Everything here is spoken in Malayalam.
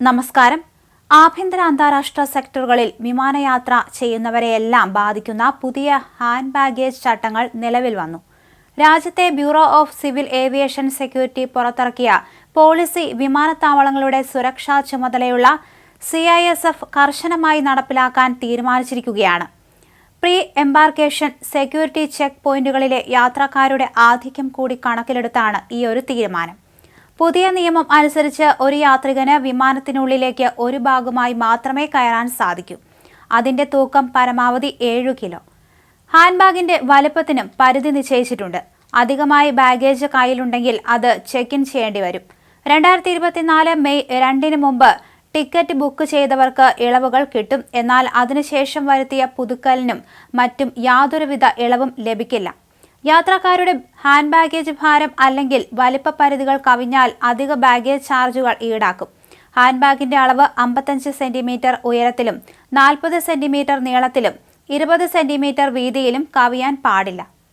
നമസ്കാരം. ആഭ്യന്തര അന്താരാഷ്ട്ര സെക്ടറുകളിൽ വിമാനയാത്ര ചെയ്യുന്നവരെയെല്ലാം ബാധിക്കുന്ന പുതിയ ഹാൻഡ് ബാഗേജ് ചട്ടങ്ങൾ നിലവിൽ വന്നു. രാജ്യത്തെ bureau of civil aviation security പുറത്തിറക്കിയ പോളിസി വിമാനത്താവളങ്ങളുടെ സുരക്ഷാ ചുമതലയുള്ള സി ഐ എസ് എഫ് കർശനമായി നടപ്പിലാക്കാൻ തീരുമാനിച്ചിരിക്കുകയാണ്. പ്രീ എംബാർക്കേഷൻ സെക്യൂരിറ്റി ചെക്ക് പോയിന്റുകളിലെ യാത്രക്കാരുടെ ആധിക്യം കൂടി കണക്കിലെടുത്താണ് ഈ ഒരു തീരുമാനം. പുതിയ നിയമം അനുസരിച്ച് ഒരു യാത്രികന് വിമാനത്തിനുള്ളിലേക്ക് ഒരു ഭാഗമായി മാത്രമേ കയറാൻ സാധിക്കൂ. അതിന്റെ തൂക്കം പരമാവധി ഏഴു കിലോ. ഹാൻഡ് ബാഗിന്റെ വലുപ്പത്തിനും പരിധി നിശ്ചയിച്ചിട്ടുണ്ട്. അധികമായി ബാഗേജ് കയ്യിലുണ്ടെങ്കിൽ അത് ചെക്ക് ഇൻ ചെയ്യേണ്ടി വരും. രണ്ടായിരത്തി ഇരുപത്തിനാല് മെയ് രണ്ടിന് മുമ്പ് ടിക്കറ്റ് ബുക്ക് ചെയ്തവർക്ക് ഇളവുകൾ കിട്ടും. എന്നാൽ അതിനുശേഷം വരുത്തിയ പുതുക്കലിനും മറ്റും യാതൊരുവിധ ഇളവും ലഭിക്കില്ല. യാത്രക്കാരുടെ ഹാൻഡ് ബാഗേജ് ഭാരം അല്ലെങ്കിൽ വലിപ്പ പരിധികൾ കവിഞ്ഞാൽ അധിക ബാഗേജ് ചാർജുകൾ ഈടാക്കും. ഹാൻഡ് ബാഗിന്റെ അളവ് അമ്പത്തഞ്ച് സെന്റിമീറ്റർ ഉയരത്തിലും നാൽപ്പത് സെന്റിമീറ്റർ നീളത്തിലും ഇരുപത് സെന്റിമീറ്റർ വീതിയിലും കവിയാൻ പാടില്ല.